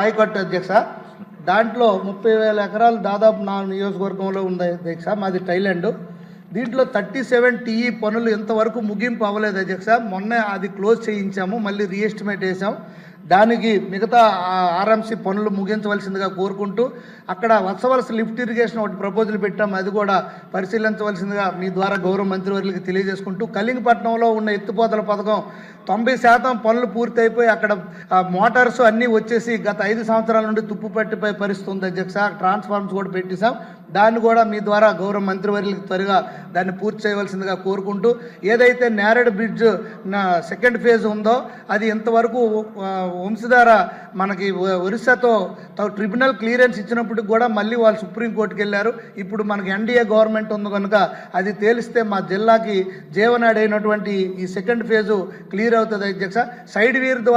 ఆయకట్టు అధ్యక్ష. దాంట్లో ముప్పై వేల ఎకరాలు దాదాపు నా నియోజకవర్గంలో ఉంది అధ్యక్ష మాది థైలాండ్ దీంట్లో థర్టీ సెవెన్ టీఈ పనులు ఇంతవరకు ముగింపు అవ్వలేదు అధ్యక్ష. మొన్న అది క్లోజ్ చేయించాము మళ్ళీ రీఎస్టిమేట్ వేసాం దానికి మిగతా ఆర్ఎంసీ పనులు ముగించవలసిందిగా కోరుకుంటూ అక్కడ వత్సవలస లిఫ్ట్ ఇరిగేషన్ ఒకటి ప్రపోజల్ పెట్టాం. అది కూడా పరిశీలించవలసిందిగా మీ ద్వారా గౌరవ మంత్రివర్యులకి తెలియజేసుకుంటూ కలింగపట్నంలో ఉన్న ఎత్తిపోతల పథకం తొంభై శాతం పనులు పూర్తయిపోయి అక్కడ మోటార్స్ అన్నీ వచ్చేసి గత ఐదు సంవత్సరాల నుండి తుప్పు పట్టిపోయే పరిస్థితి ఉంది అధ్యక్ష. ట్రాన్స్ఫార్మర్స్ కూడా పెట్టేశాం. దాన్ని కూడా మీ ద్వారా గౌరవ మంత్రివర్యులకు త్వరగా దాన్ని పూర్తి చేయవలసిందిగా కోరుకుంటూ ఏదైతే నేరేడ్ బ్రిడ్జ్ నా సెకండ్ ఫేజ్ ఉందో అది ఇంతవరకు వంశధార మనకి ఒరిస్సాతో త- ట్రిబ్యునల్ క్లియరెన్స్ ఇచ్చినప్పటికి కూడా మళ్ళీ వాళ్ళు సుప్రీంకోర్టుకి వెళ్ళారు. ఇప్పుడు మనకి ఎన్డీఏ గవర్నమెంట్ ఉంది కనుక అది తేలిస్తే మా జిల్లాకి జీవనాడైనటువంటి ఈ సెకండ్ ఫేజు క్లియర్ అవుతుంది అధ్యక్ష. సైడ్ వీర్ ద్వారా